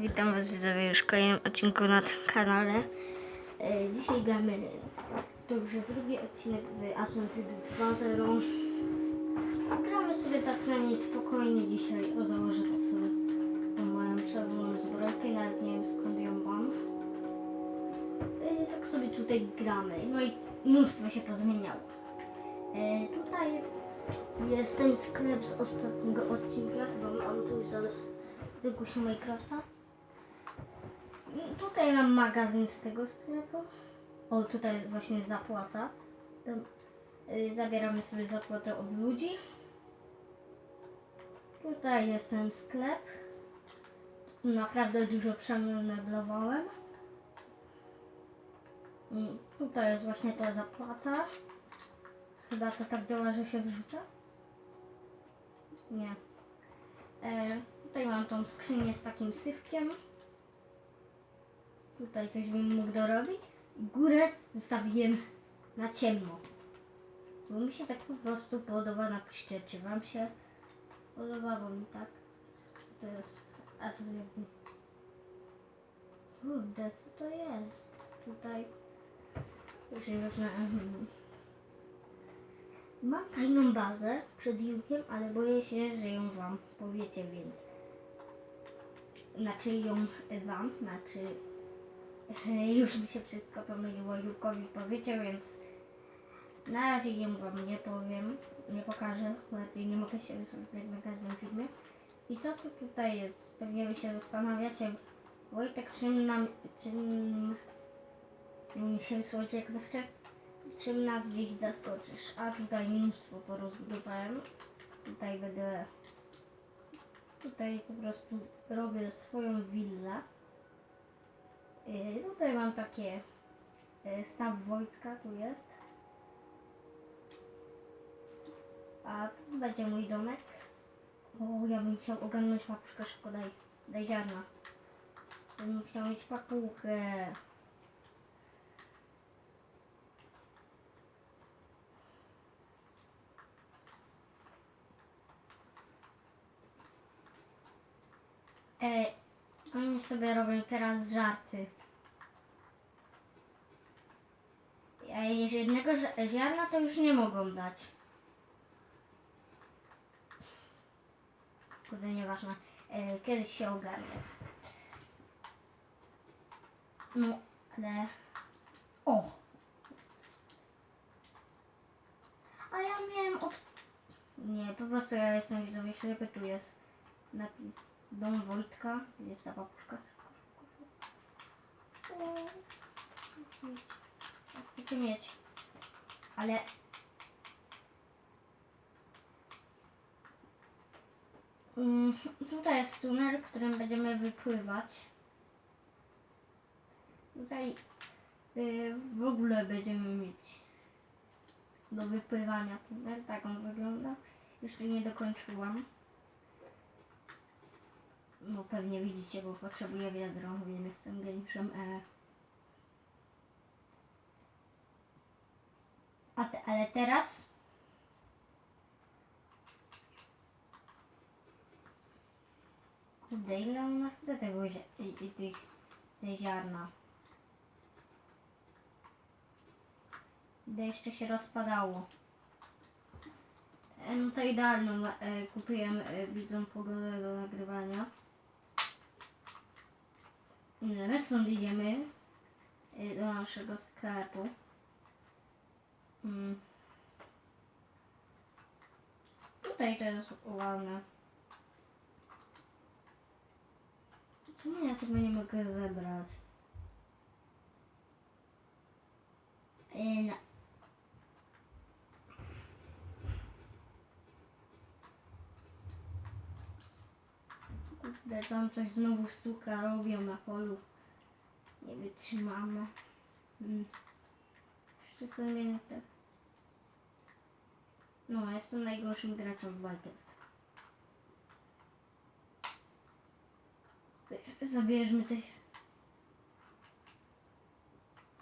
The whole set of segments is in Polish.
Witam Was widzowie już w kolejnym odcinku na tym kanale. E, dzisiaj gramy, to już jest drugi odcinek z Atlantydy 2.0. Gramy sobie tak na nic spokojnie dzisiaj. O, założę tak sobie moją czerwoną zbrojkę, nawet nie wiem skąd ją mam. E, tak sobie tutaj gramy. No i mnóstwo się pozmieniało. E, tutaj jest ten sklep z ostatniego odcinka, chyba mam tu za wyguś Minecrafta. Tutaj mam magazyn z tego sklepu. O, tutaj właśnie zapłata. Tam, y, zabieramy sobie zapłatę od ludzi. Tutaj jest ten sklep. Naprawdę dużo przemeblowałem. Mm, Tutaj jest właśnie ta zapłata. Chyba to tak działa, że się wrzuca? Nie. E, tutaj mam tą skrzynię z takim syfkiem. Tutaj coś bym mógł dorobić. Górę zostawiłem na ciemno. Bo mi się tak po prostu podoba. Napiszcie, czy wam się podoba, bo mi tak. To jest. A to jakby. Kurde, co to jest? Tutaj. Już nie mhm. Mam tajną bazę przed Jukiem, ale boję się, że ją wam powiecie, więc. Znaczy ją wam, znaczy. Już mi się wszystko pomyliło, Jukowi powiecie, więc. Na razie ją wam nie powiem, nie pokażę, lepiej nie mogę się wysłuchać na każdym filmie. I co tu tutaj jest? Pewnie wy się zastanawiacie, Wojtek, czym nam, czym mi się wysłać jak zawsze, czym nas gdzieś zaskoczysz. A tutaj mnóstwo porozbudowałem. Tutaj będę, tutaj po prostu robię swoją willę. Yy, tutaj mam takie yy, staw wojska, tu jest. A tu będzie mój domek. O, ja bym chciał ogarnąć papuszkę, szybko daj, daj ziarna. Bym chciał mieć papuchę. Ej, oni sobie robią teraz żarty. A jednego zi- ziarna to już nie mogą dać. Kurde, nieważne. E, kiedyś się ogarnie. No, ale... O! A ja miałem od... Nie, po prostu ja jestem widzowie ślepy. Tu jest napis Dom Wojtka. Gdzie jest ta papuszka? Chcecie mieć. Ale... Mm, Tutaj jest tunel, którym będziemy wypływać. Tutaj y, w ogóle będziemy mieć do wypływania tunel. Tak on wygląda. Jeszcze nie dokończyłam. No pewnie widzicie, bo potrzebuję wiadro, wiem, jestem geniuszem E. A te, ale teraz Kurde, ile ona chce tego tych tej ziarna? Gdy jeszcze się rozpadało. E, No to idealną e, kupiłem e, widzą pogodę do nagrywania. Nawet stąd idziemy e, do naszego sklepu. Mm. Tutaj to jest ładne. Czemu ja tego nie mogę zebrać? E, no. Kurde, tam coś znowu stuka robią na polu. Nie wytrzymamy. Mm. Jeszcze sobie nie tak. No, ja jestem najgorszym graczem w Minecraft. Sobie zabierzmy tych.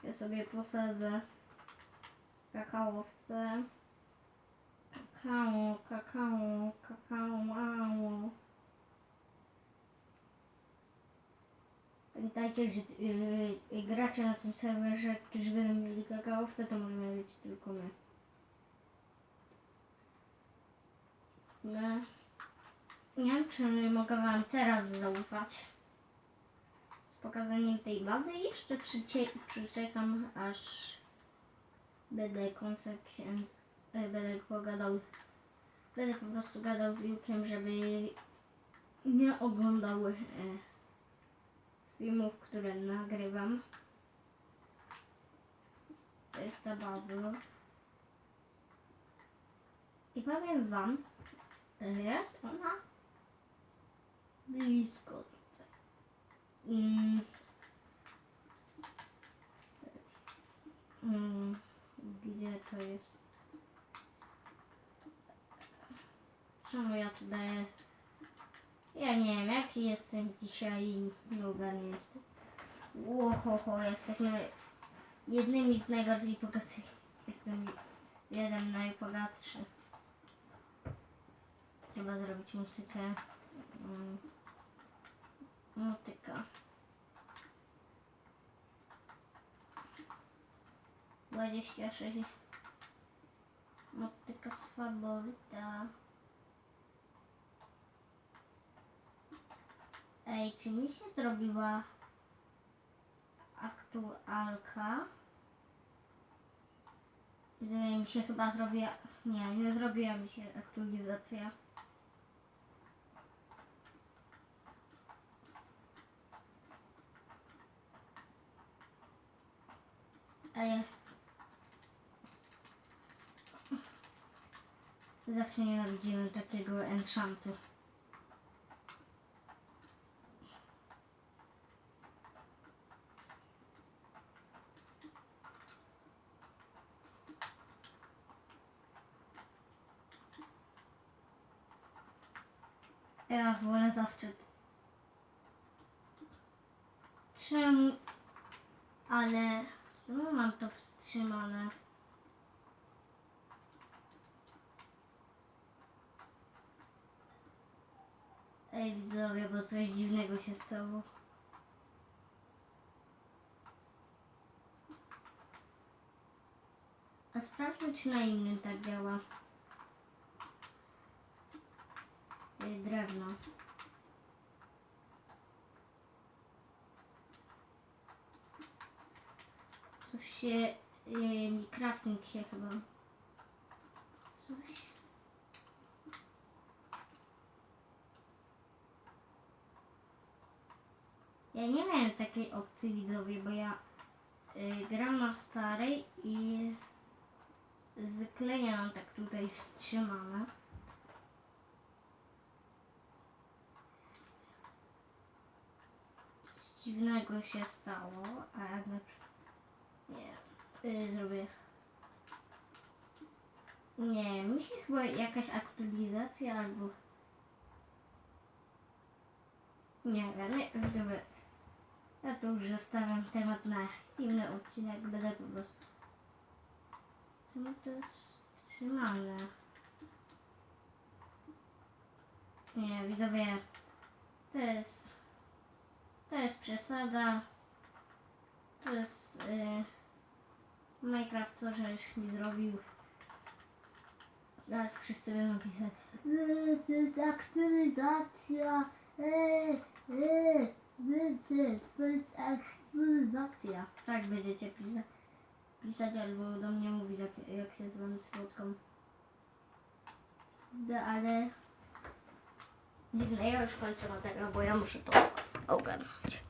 Ja sobie posadzę kakaowce. Kakao, kakao, kakao, Pamiętajcie, że yy, gracze na tym serwerze, którzy będą mieli kakaowce, to możemy być tylko my. My. Nie wiem, czy mogę wam teraz zaufać. Z pokazaniem tej bazy jeszcze przyczekam, aż będę konsekwent, e, będę pogadał, będę po prostu gadał z Jukiem, żeby nie oglądał e, filmów, które nagrywam. To jest baza. I powiem wam, że jest ona blisko tutaj. Mm. Mm. Gdzie to jest? Czemu ja tu daję? Ja nie wiem, jaki jestem dzisiaj nieogarnięty. Łohoho, jesteśmy jednymi z najbardziej bogatych. Jestem jeden najbogatszy. Trzeba zrobić muzykę. Mm. Motyka. Dwadzieścia sześć. Motyka z faworyta. Ej, czy mi się zrobiła aktualka? Że mi się chyba zrobiła... Nie, nie zrobiła mi się aktualizacja. Ej. Zawsze nienawidziłem takiego enchantu. Ja wolę zawsze. Czemu? Ale czemu mam to wstrzymane? Ej widzowie, bo coś dziwnego się stało. A sprawdźmy, czy na innym tak działa. Ej, drewno. Coś się... Yy, mi crafting się chyba... Coś... Ja nie miałem takiej opcji widzowie, bo ja y, gram na starej i zwykle nie mam tak tutaj wstrzymane. Coś dziwnego się stało, a jak na. Nie, y, zrobię... Nie, mi się chyba jakaś aktualizacja albo... Nie wiem, nie, widzowie. Ja to już zostawiam temat na inny odcinek, będę po prostu... Czemu to jest wstrzymane? Nie, widzowie, to jest... To jest przesada. To jest... Yy, Minecraft co żeś mi zrobił. Teraz wszyscy będą pisać. "Eee, To jest aktualizacja. Eee, eee, to jest aktualizacja. Tak będziecie pisać. Pisać albo do mnie mówić, jak, jak się z wami spotkam. No, ale... Dziwne, ja już kończę materiał, bo ja muszę to ogarnąć.